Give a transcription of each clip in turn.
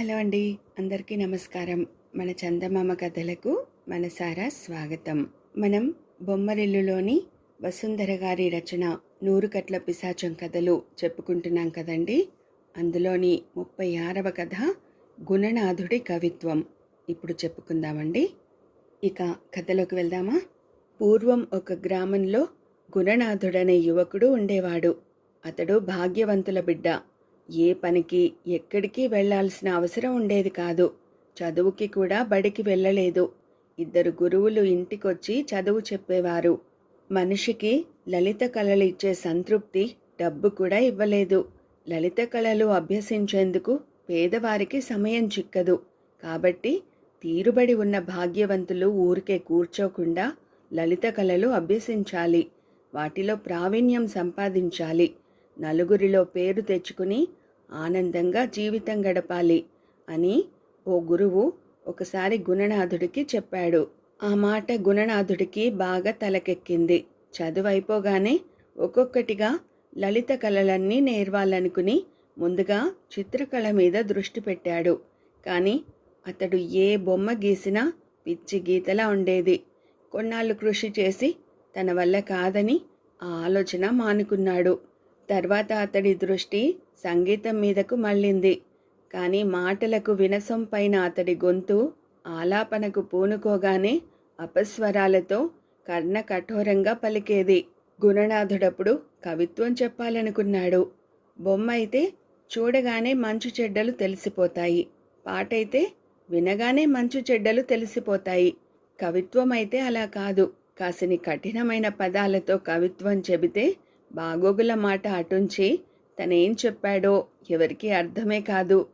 Hello అండి. అందరికీ నమస్కారం. మన చందమామ కథలకు మనసారా స్వాగతం. మనం బొమ్మరిల్లులోని వసుంధర గారి రచన నూరుకట్ల పిశాచం కథలు చెప్పుకుంటున్నాం కదండి. అందులోని ముప్పై ఆరవ కథ గుణనాథుడి కవిత్వం. ఇప్పుడు చెప్పుకుందామండి. ఇక కథలోకి వెళ్దామా? పూర్వం ఒక గ్రామంలో గుణనాథుడనే యువకుడు ఉండేవాడు. అతడు భాగ్యవంతుల బిడ్డ. ఏ పనికి ఎక్కడికి వెళ్ళాల్సిన అవసరం ఉండేది కాదు. చదువుకి కూడా బడికి వెళ్ళలేదు. ఇద్దరు గురువులు ఇంటికొచ్చి చదువు చెప్పేవారు. మనిషికి లలిత కళలు ఇచ్చే సంతృప్తి డబ్బు కూడా ఇవ్వలేదు. లలిత కళలు అభ్యసించేందుకు పేదవారికి సమయం చిక్కదు. కాబట్టి తీరుబడి ఉన్న భాగ్యవంతులు ఊరికే కూర్చోకుండా లలిత కళలు అభ్యసించాలి. వాటిలో ప్రావీణ్యం సంపాదించాలి. నలుగురిలో పేరు తెచ్చుకుని ఆనందంగా జీవితం గడపాలి అని ఓ గురువు ఒకసారి గుణనాథుడికి చెప్పాడు. ఆ మాట గుణనాథుడికి బాగా తలకెక్కింది. చదువైపోగానే ఒక్కొక్కటిగా లలిత కళలన్నీ నేర్వాలనుకుని ముందుగా చిత్రకళ మీద దృష్టి పెట్టాడు. కానీ అతడు ఏ బొమ్మ గీసినా పిచ్చి గీతలా ఉండేది. కొన్నాళ్ళు కృషి చేసి తన వల్ల కాదని ఆ ఆలోచన మానుకున్నాడు. తర్వాత అతడి దృష్టి సంగీతం మీదకు మళ్ళింది. కానీ మాటలకు వినసం పైన అతడి గొంతు ఆలాపనకు పూనుకోగానే అపస్వరాలతో కర్ణ కఠోరంగా పలికేది. గుణనాథుడప్పుడు కవిత్వం చెప్పాలనుకున్నాడు. బొమ్మ అయితే చూడగానే మంచు చెడ్డలు తెలిసిపోతాయి. పాటైతే వినగానే మంచు చెడ్డలు తెలిసిపోతాయి. కవిత్వం అయితే అలా కాదు. కాసిని కఠినమైన పదాలతో కవిత్వం చెబితే బాగోగుల మాట అటుంచి తనేం చెప్పాడో ఎవరికీ అర్థమే కాదు.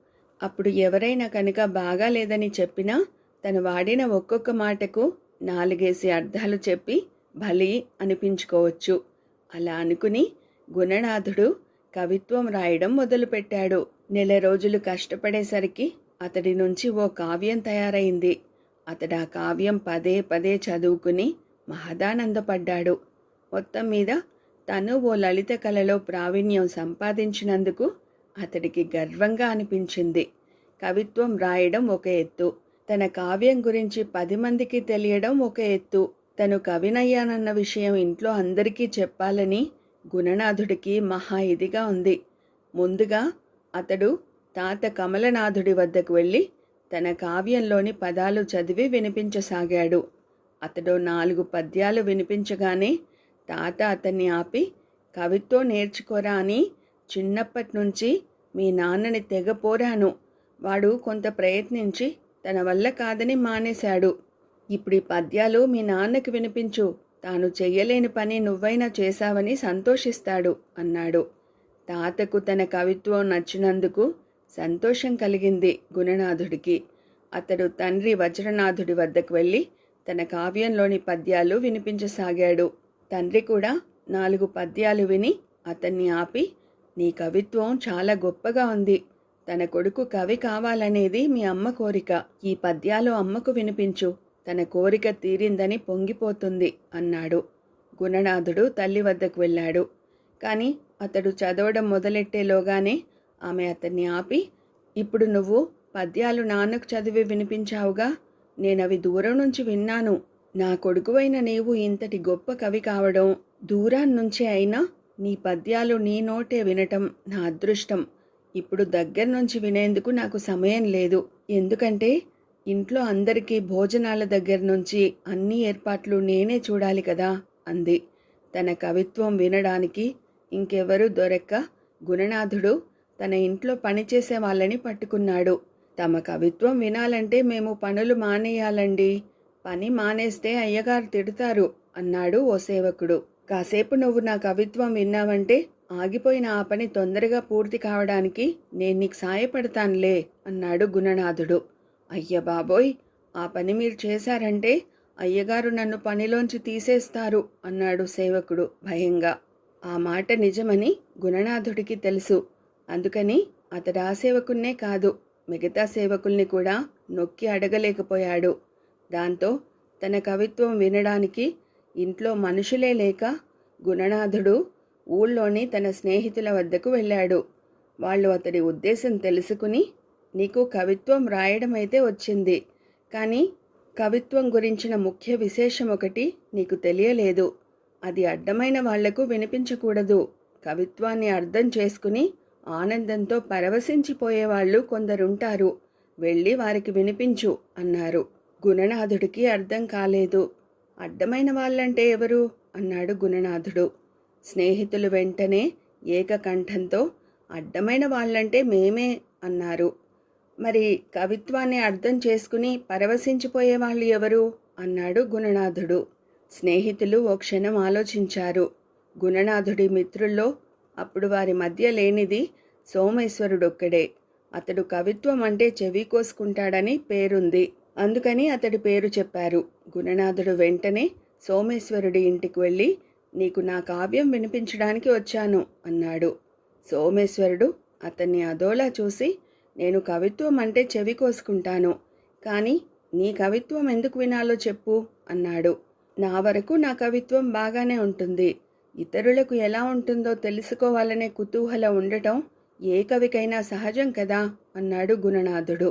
అప్పుడు ఎవరైనా కనుక బాగాలేదని చెప్పినా తను వాడిన ఒక్కొక్క మాటకు నాలుగేసి అర్థాలు చెప్పి భలి అనిపించుకోవచ్చు. అలా అనుకుని గుణనాథుడు కవిత్వం రాయడం మొదలుపెట్టాడు. నెల రోజులు కష్టపడేసరికి అతడి నుంచి ఓ కావ్యం తయారైంది. అతడు ఆ కావ్యం పదే పదే చదువుకుని మహదానందపడ్డాడు. మొత్తం మీద తను ఓ లలిత కళలో ప్రావీణ్యం సంపాదించినందుకు అతడికి గర్వంగా అనిపించింది. కవిత్వం రాయడం ఒక ఎత్తు. తన కావ్యం గురించి పది మందికి తెలియడం ఒక ఎత్తు. తను కవినయ్యానన్న విషయం ఇంట్లో అందరికీ చెప్పాలని గుణనాథుడికి మహా ఇదిగా ఉంది. ముందుగా అతడు తాత కమలనాథుడి వద్దకు వెళ్ళి తన కావ్యంలోని పదాలు చదివి వినిపించసాగాడు. అతడు నాలుగు పద్యాలు వినిపించగానే తాత అతన్ని ఆపి కవిత్వం నేర్చుకోరా అని చిన్నప్పటి నుంచి మీ నాన్నని తెగపోరాను వాడు కొంత ప్రయత్నించి తన వల్ల కాదని మానేశాడు. ఇప్పుడు ఈ పద్యాలు మీ నాన్నకి వినిపించు. తాను చెయ్యలేని పని నువ్వైనా చేశావని సంతోషిస్తాడు అన్నాడు. తాతకు తన కవిత్వం నచ్చినందుకు సంతోషం కలిగింది గుణనాథుడికి. అతడు తండ్రి వజ్రనాథుడి వద్దకు వెళ్ళి తన కావ్యంలోని పద్యాలు వినిపించసాగాడు. తండ్రి కూడా నాలుగు పద్యాలు విని అతన్ని ఆపి నీ కవిత్వం చాలా గొప్పగా ఉంది. తన కొడుకు కవి కావాలనేది మీ అమ్మ కోరిక. ఈ పద్యాలు అమ్మకు వినిపించు. తన కోరిక తీరిందని పొంగిపోతుంది అన్నాడు. గుణనాథుడు తల్లి వద్దకు వెళ్ళాడు. కానీ అతడు చదవడం మొదలెట్టేలోగానే ఆమె అతన్ని ఆపి ఇప్పుడు నువ్వు పద్యాలు నాన్నకు చదివి వినిపించావుగా. నేనవి దూరం నుంచి విన్నాను. నా కొడుకువైన నీవు ఇంతటి గొప్ప కవి కావడం దూరాన్నుంచే అయినా నీ పద్యాలు నీ నోటే వినటం నా అదృష్టం. ఇప్పుడు దగ్గర నుంచి వినేందుకు నాకు సమయం లేదు. ఎందుకంటే ఇంట్లో అందరికీ భోజనాల దగ్గర నుంచి అన్ని ఏర్పాట్లు నేనే చూడాలి కదా అంది. తన కవిత్వం వినడానికి ఇంకెవరూ దొరక్క గుణనాథుడు తన ఇంట్లో పనిచేసే వాళ్ళని పట్టుకున్నాడు. తమ కవిత్వం వినాలంటే మేము పనులు మానేయాలండి. పని మానేస్తే అయ్యగారు తిడతారు అన్నాడు ఓ సేవకుడు. కాసేపు నువ్వు నా కవిత్వం విన్నావంటే ఆగిపోయిన ఆ పని తొందరగా పూర్తి కావడానికి నేను నీకు సాయపడతానులే అన్నాడు గుణనాథుడు. అయ్య బాబోయ్ ఆ పని మీరు చేశారంటే అయ్యగారు నన్ను పనిలోంచి తీసేస్తారు అన్నాడు సేవకుడు భయంగా. ఆ మాట నిజమని గుణనాథుడికి తెలుసు. అందుకని అతడు ఆ సేవకున్నే కాదు మిగతా సేవకుల్ని కూడా నొక్కి అడగలేకపోయాడు. దాంతో తన కవిత్వం వినడానికి ఇంట్లో మనుషులే లేక గుణనాథుడు ఊళ్ళోని తన స్నేహితుల వద్దకు వెళ్ళాడు. వాళ్ళు అతడి ఉద్దేశం తెలుసుకుని నీకు కవిత్వం రాయడం అయితే వచ్చింది కానీ కవిత్వం గురించిన ముఖ్య విశేషం ఒకటి నీకు తెలియలేదు. అది అడ్డమైన వాళ్ళకు వినిపించకూడదు. కవిత్వాన్ని అర్థం చేసుకుని ఆనందంతో పరవశించిపోయేవాళ్ళు కొందరుంటారు. వెళ్ళి వారికి వినిపించు అన్నారు. గుణనాథుడికి అర్థం కాలేదు. అడ్డమైన వాళ్ళంటే ఎవరు? అన్నాడు గుణనాథుడు. స్నేహితులు వెంటనే ఏకకంఠంతో అడ్డమైన వాళ్ళంటే మేమే అన్నారు. మరి కవిత్వాన్ని అర్థం చేసుకుని పరవశించిపోయే వాళ్ళు ఎవరు? అన్నాడు గుణనాథుడు. స్నేహితులు ఓ క్షణం ఆలోచించారు. గుణనాథుడి మిత్రుల్లో అప్పుడు వారి మధ్య లేనిది సోమేశ్వరుడొక్కడే. అతడు కవిత్వం అంటే చెవి కోసుకుంటాడని పేరుంది. అందుకని అతడి పేరు చెప్పారు. గుణనాథుడు వెంటనే సోమేశ్వరుడి ఇంటికి వెళ్ళి నీకు నా కావ్యం వినిపించడానికి వచ్చాను అన్నాడు. సోమేశ్వరుడు అతన్ని అదోలా చూసి నేను కవిత్వం అంటే చెవి కోసుకుంటాను కానీ నీ కవిత్వం ఎందుకు వినాలో చెప్పు అన్నాడు. నా వరకు నా కవిత్వం బాగానే ఉంటుంది. ఇతరులకు ఎలా ఉంటుందో తెలుసుకోవాలనే కుతూహలం ఉండటం ఏ కవికైనా సహజం కదా అన్నాడు గుణనాథుడు.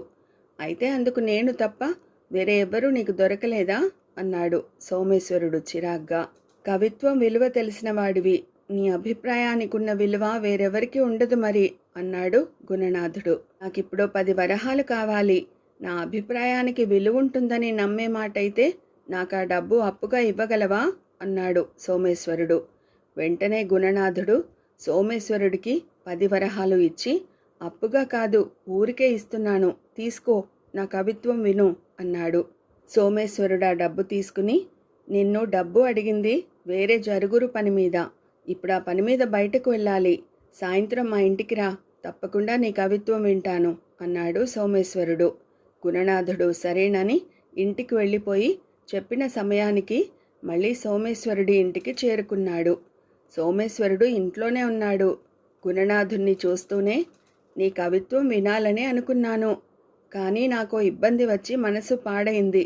అయితే అందుకు నేను తప్ప వేరే ఎవ్వరూ నీకు దొరకలేదా? అన్నాడు సోమేశ్వరుడు చిరాగ్గా. కవిత్వం విలువ తెలిసిన వాడివి. నీ అభిప్రాయానికున్న విలువ వేరెవరికి ఉండదు మరి అన్నాడు గుణనాథుడు. నాకిప్పుడు పది వరహాలు కావాలి. నా అభిప్రాయానికి విలువ ఉంటుందని నమ్మే మాటైతే నాకు ఆ డబ్బు అప్పుగా ఇవ్వగలవా? అన్నాడు సోమేశ్వరుడు. వెంటనే గుణనాథుడు సోమేశ్వరుడికి పది వరహాలు ఇచ్చి అప్పుగా కాదు ఊరికే ఇస్తున్నాను. తీసుకో నా కవిత్వం విను అన్నాడు. సోమేశ్వరుడు ఆ డబ్బు తీసుకుని నిన్ను డబ్బు అడిగింది వేరే జరుగురు పని మీద. ఇప్పుడు ఆ పని మీద బయటకు వెళ్ళాలి. సాయంత్రం మా ఇంటికి రా తప్పకుండా నీ కవిత్వం వింటాను అన్నాడు సోమేశ్వరుడు. గుణనాథుడు సరేనని ఇంటికి వెళ్ళిపోయి చెప్పిన సమయానికి మళ్ళీ సోమేశ్వరుడి ఇంటికి చేరుకున్నాడు. సోమేశ్వరుడు ఇంట్లోనే ఉన్నాడు. గుణనాథుణ్ణి చూస్తూనే నీ కవిత్వం వినాలని అనుకున్నాను. కానీ నాకు ఇబ్బంది వచ్చి మనసు పాడైంది.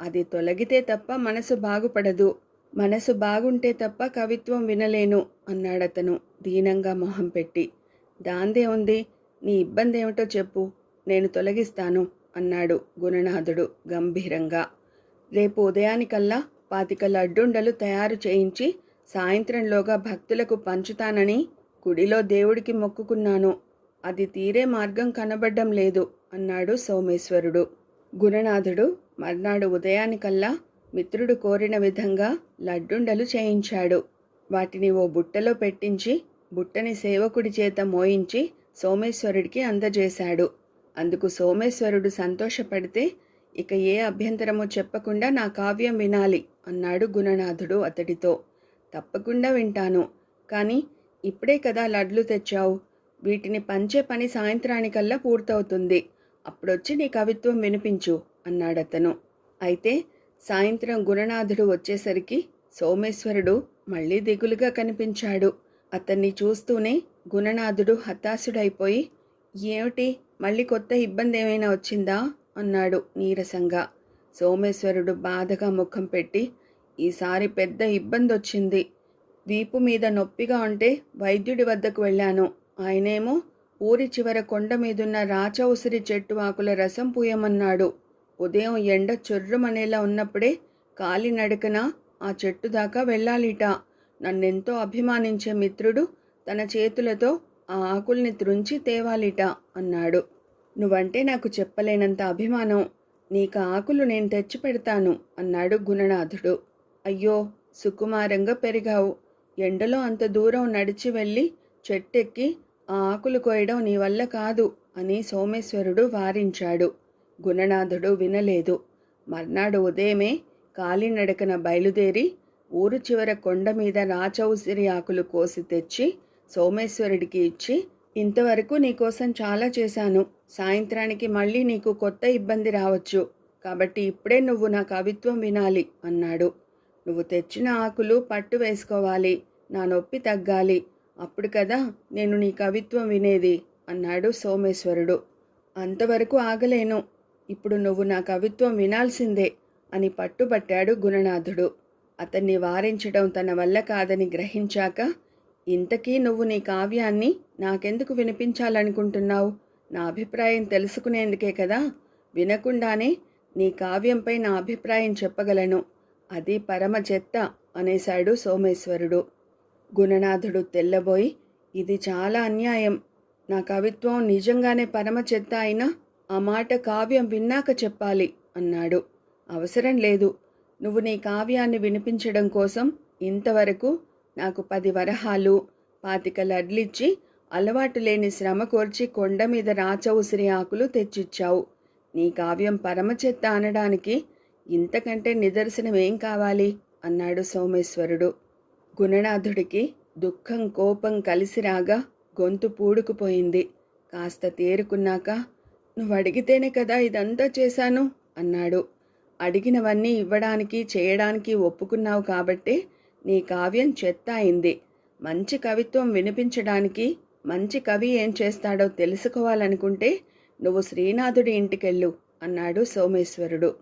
అది తొలగితే తప్ప మనసు బాగుపడదు. మనసు బాగుంటే తప్ప కవిత్వం వినలేను అన్నాడతను దీనంగా మొహం పెట్టి. దాందే ఉంది. నీ ఇబ్బంది ఏమిటో చెప్పు. నేను తొలగిస్తాను అన్నాడు గుణనాథుడు గంభీరంగా. రేపు ఉదయానికల్లా పాతిక లడ్డుండలు తయారు చేయించి సాయంత్రంలోగా భక్తులకు పంచుతానని గుడిలో దేవుడికి మొక్కుకున్నాను. అది తీరే మార్గం కనబడ్డం లేదు. అన్నాడు సోమేశ్వరుడు. గుణనాథుడు మర్నాడు ఉదయానికల్లా మిత్రుడు కోరిన విధంగా లడ్డుండలు చేయించాడు. వాటిని ఓ బుట్టలో పెట్టించి బుట్టని సేవకుడి చేత మోయించి సోమేశ్వరుడికి అందజేశాడు. అందుకు సోమేశ్వరుడు సంతోషపడితే ఇక ఏ అభ్యంతరమో చెప్పకుండా నా కావ్యం వినాలి అన్నాడు గుణనాథుడు అతడితో. తప్పకుండా వింటాను. కానీ ఇప్పుడే కదా లడ్లు తెచ్చావు. వీటిని పంచే పని సాయంత్రానికల్లా పూర్తవుతుంది. అప్పుడొచ్చి నీ కవిత్వం వినిపించు అన్నాడతను. అయితే సాయంత్రం గుణనాథుడు వచ్చేసరికి సోమేశ్వరుడు మళ్ళీ దిగులుగా కనిపించాడు. అతన్ని చూస్తూనే గుణనాథుడు హతాశుడైపోయి ఏమిటి? మళ్ళీ కొత్త ఇబ్బంది ఏమైనా వచ్చిందా? అన్నాడు నీరసంగా. సోమేశ్వరుడు బాధగా ముఖం పెట్టి ఈసారి పెద్ద ఇబ్బంది వచ్చింది వీపు మీద నొప్పిగా ఉంటే వైద్యుడి వద్దకు వెళ్ళాను. ఆయనేమో ఊరి చివర కొండ మీదున్న రాచ ఉసిరి చెట్టు ఆకుల రసం పూయమన్నాడు. ఉదయం ఎండ చొర్రుమనేలా ఉన్నప్పుడే కాలినడకన ఆ చెట్టు దాకా వెళ్ళాలిట. నన్నెంతో అభిమానించే మిత్రుడు తన చేతులతో ఆ ఆకుల్ని త్రుంచి తేవాలిట అన్నాడు. నువ్వంటే నాకు చెప్పలేనంత అభిమానం. నీకు ఆకులు నేను తెచ్చి పెడతాను అన్నాడు గుణనాథుడు. అయ్యో సుకుమారంగా పెరిగావు. ఎండలో అంత దూరం నడిచి వెళ్ళి చెట్టెక్కి ఆకులు కోయడం నీ వల్ల కాదు అని సోమేశ్వరుడు వారించాడు. గుణనాథుడు వినలేదు. మర్నాడు ఉదయమే కాలినడకన బయలుదేరి ఊరు చివర కొండ మీద రాచౌసిరి ఆకులు కోసి తెచ్చి సోమేశ్వరుడికి ఇచ్చి ఇంతవరకు నీకోసం చాలా చేశాను. సాయంత్రానికి మళ్ళీ నీకు కొత్త ఇబ్బంది రావచ్చు. కాబట్టి ఇప్పుడే నువ్వు నా కవిత్వం వినాలి అన్నాడు. నువ్వు తెచ్చిన ఆకులు పట్టు వేసుకోవాలి. నా నొప్పి తగ్గాలి. అప్పుడు కదా నేను నీ కవిత్వం వినేది అన్నాడు సోమేశ్వరుడు. అంతవరకు ఆగలేను. ఇప్పుడు నువ్వు నా కవిత్వం వినాల్సిందే అని పట్టుబట్టాడు గుణనాథుడు. అతన్ని వారించడం తన వల్ల కాదని గ్రహించాక ఇంతకీ నువ్వు నీ కావ్యాన్ని నాకెందుకు వినిపించాలనుకుంటున్నావు? నా అభిప్రాయం తెలుసుకునేందుకే కదా. వినకుండానే నీ కావ్యంపై నా అభిప్రాయం చెప్పగలను. అది పరమ చెత్త అనేశాడు సోమేశ్వరుడు. గుణనాథుడు తెల్లబోయి ఇది చాలా అన్యాయం. నా కవిత్వం నిజంగానే పరమ చెత్త అయినా ఆ మాట కావ్యం విన్నాక చెప్పాలి అన్నాడు. అవసరం లేదు. నువ్వు నీ కావ్యాన్ని వినిపించడం కోసం ఇంతవరకు నాకు పది వరహాలు పాతిక లడ్లిచ్చి అలవాటు లేని శ్రమ కోర్చి కొండ మీద రాచ ఉసిరి ఆకులు తెచ్చిచ్చావు. నీ కావ్యం పరమచెత్త అనడానికి ఇంతకంటే నిదర్శనం ఏం కావాలి? అన్నాడు సోమేశ్వరుడు. గుణనాథుడికి దుఃఖం కోపం కలిసి రాగా గొంతు పూడుకుపోయింది. కాస్త తేరుకున్నాక నువ్వు అడిగితేనే కదా ఇదంతా చేశాను? అన్నాడు. అడిగినవన్నీ ఇవ్వడానికి చేయడానికి ఒప్పుకున్నావు కాబట్టే నీ కావ్యం చెత్త అయింది. మంచి కవిత్వం వినిపించడానికి మంచి కవి ఏం చేస్తాడో తెలుసుకోవాలనుకుంటే నువ్వు శ్రీనాథుడి ఇంటికెళ్ళు అన్నాడు సోమేశ్వరుడు.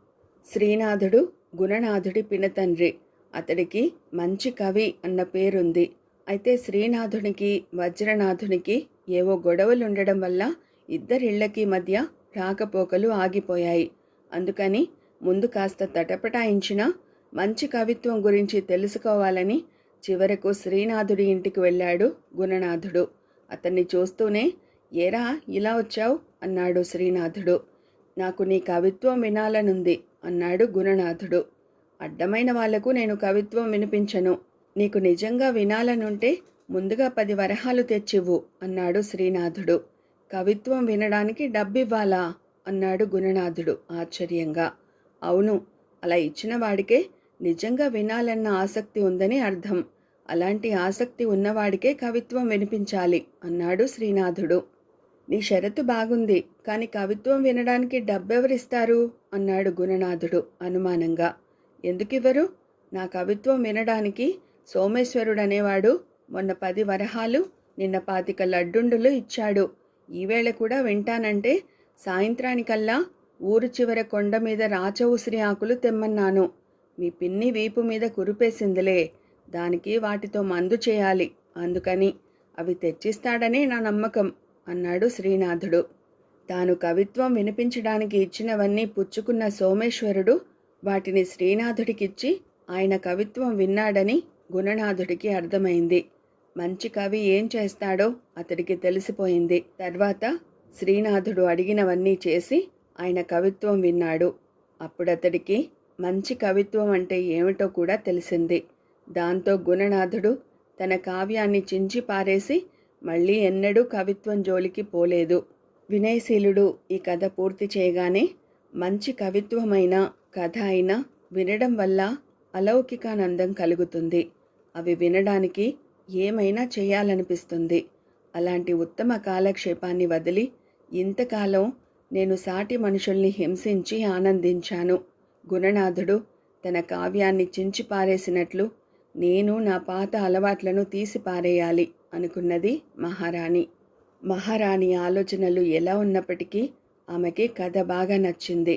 శ్రీనాథుడు గుణనాథుడి పినతండ్రి. అతడికి మంచి కవి అన్న పేరుంది. అయితే శ్రీనాథునికి వజ్రనాథునికి ఏవో గొడవలుండడం వల్ల ఇద్దరిళ్ళకి మధ్య రాకపోకలు ఆగిపోయాయి. అందుకని ముందు కాస్త తటపటాయించిన మంచి కవిత్వం గురించి తెలుసుకోవాలని చివరకు శ్రీనాథుడి ఇంటికి వెళ్ళాడు గుణనాథుడు. అతన్ని చూస్తూనే ఏరా ఇలా వచ్చావు? అన్నాడు శ్రీనాథుడు. నాకు నీ కవిత్వం వినాలనుంది అన్నాడు గుణనాథుడు. అడ్డమైన వాళ్ళకు నేను కవిత్వం వినిపించను. నీకు నిజంగా వినాలనుంటే ముందుగా పది వరహాలు తెచ్చివ్వు అన్నాడు శ్రీనాథుడు. కవిత్వం వినడానికి డబ్బివ్వాలా? అన్నాడు గుణనాథుడు ఆశ్చర్యంగా. అవును అలా ఇచ్చిన వాడికే నిజంగా వినాలన్న ఆసక్తి ఉందని అర్థం. అలాంటి ఆసక్తి ఉన్నవాడికే కవిత్వం వినిపించాలి అన్నాడు శ్రీనాథుడు. నీ షరతు బాగుంది కానీ కవిత్వం వినడానికి డబ్బెవరిస్తారు? అన్నాడు గుణనాథుడు అనుమానంగా. ఎందుకివ్వరు? నా కవిత్వం వినడానికి సోమేశ్వరుడు అనేవాడు మొన్న పది వరహాలు నిన్న పాతిక లడ్డుండులు ఇచ్చాడు. ఈవేళ కూడా వింటానంటే సాయంత్రానికల్లా ఊరు చివర కొండ మీద రాచ ఉసిరి ఆకులు తెమ్మన్నాను. మీ పిన్ని వీపు మీద కురిపేసిందిలే. దానికి వాటితో మందు చేయాలి. అందుకని అవి తెచ్చిస్తాడనే నా నమ్మకం అన్నాడు శ్రీనాథుడు. తాను కవిత్వం వినిపించడానికి ఇచ్చినవన్నీ పుచ్చుకున్న సోమేశ్వరుడు వాటిని శ్రీనాథుడికిచ్చి ఆయన కవిత్వం విన్నాడని గుణనాథుడికి అర్థమైంది. మంచి కవి ఏం చేస్తాడో అతడికి తెలిసిపోయింది. తర్వాత శ్రీనాథుడు అడిగినవన్నీ చేసి ఆయన కవిత్వం విన్నాడు. అప్పుడతడికి మంచి కవిత్వం అంటే ఏమిటో కూడా తెలిసింది. దాంతో గుణనాథుడు తన కావ్యాన్ని చించి పారేసి మళ్ళీ ఎన్నడూ కవిత్వం జోలికి పోలేదు. వినయశీలుడు ఈ కథ పూర్తి చేయగానే మంచి కవిత్వమైన కథ అయినా వినడం వల్ల అలౌకికానందం కలుగుతుంది. అవి వినడానికి ఏమైనా చేయాలనిపిస్తుంది. అలాంటి ఉత్తమ కాలక్షేపాన్ని వదిలి ఇంతకాలం నేను సాటి మనుషుల్ని హింసించి ఆనందించాను. గుణనాథుడు తన కావ్యాన్ని చించి పారేసినట్లు నేను నా పాత అలవాట్లను తీసి పారేయాలి అనుకున్నది మహారాణి. మహారాణి ఆలోచనలు ఎలా ఉన్నప్పటికీ ఆమెకి కథ బాగా నచ్చింది.